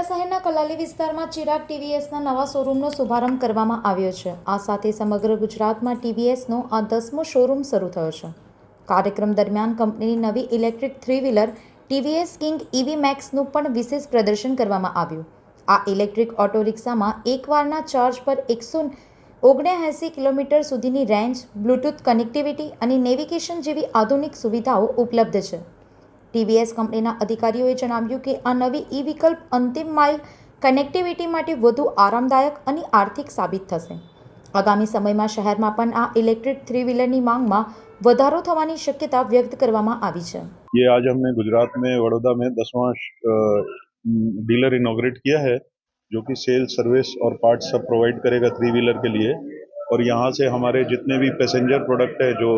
વડોદરા શહેરના કલાલી વિસ્તારમાં ચિરાગ ટીવીએસના નવા શોરૂમનો શુભારંભ કરવામાં આવ્યો છે આ સાથે સમગ્ર ગુજરાતમાં ટીવીએસનો આ દસમો શોરૂમ શરૂ થયો છે કાર્યક્રમ દરમિયાન કંપનીની નવી electric three wheeler TVS King EV મેક્સનું પણ વિશેષ પ્રદર્શન કરવામાં આવ્યું આ ઇલેક્ટ્રિક ઓટો રિક્ષામાં એકવારના ચાર્જ પર એકસો ઓગણએંસી કિલોમીટર સુધીની રેન્જ બ્લૂટૂથ કનેક્ટિવિટી અને નેવિગેશન જેવી આધુનિક સુવિધાઓ ઉપલબ્ધ છે TVS कंपनीના અધિકારીઓએ જણાવ્યું કે આ નવી ઈ વિકલ્પ અંતિમ માઇલ કનેક્ટિવિટી માટે વધુ આરામદાયક અને આર્થિક સાબિત થશે. આગામી સમયમાં શહેરમાં પણ આ ઇલેક્ટ્રિક થ્રી-wheeler ની માંગમાં વધારો થવાની ક્ષમતા વ્યક્ત કરવામાં આવી છે. યે આજ હમે ગુજરાત મેં વડોદરા મેં 10વાંશ ડીલર ઇનોગ્રેટ કિયા હૈ જો કી સેલ સર્વિસ ઓર પાર્ટ સપ્લાય પ્રોવાઇડ કરેગા થ્રી-wheeler કે લિયે ઓર યહાં સે હમારે jitne bhi passenger product hai jo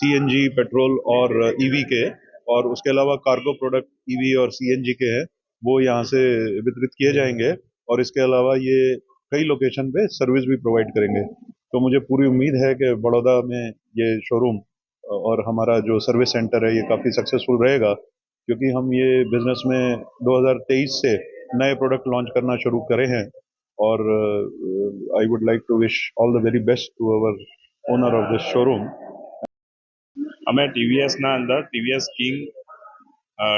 CNG, petrol aur EV ke और उसके अलावा कार्गो प्रोडक्ट ईवी और सीएनजी के हैं वो यहाँ से वितरित किए जाएंगे और इसके अलावा ये कई लोकेशन पे सर्विस भी प्रोवाइड करेंगे तो मुझे पूरी उम्मीद है कि बड़ौदा में ये शोरूम और हमारा जो सर्विस सेंटर है ये काफ़ी सक्सेसफुल रहेगा क्योंकि हम ये बिज़नेस में 2023 से नए प्रोडक्ट लॉन्च करना शुरू करे हैं और I would like to wish all the very best to our owner of this showroom અમે ટીવીએસ ના અંદર TVS King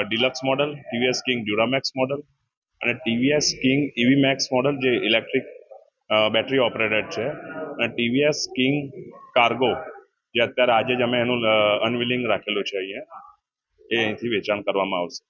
deluxe model TVS King Duramax model અને TVS King EV Max model જે ઇલેક્ટ્રિક બેટરી ઓપરેટેડ છે અને TVS king cargo જે અત્યારે આજે જ અમે એનું અનવિલિંગ રાખેલું છે અહીંયા એ અહીંથી વેચાણ કરવામાં આવશે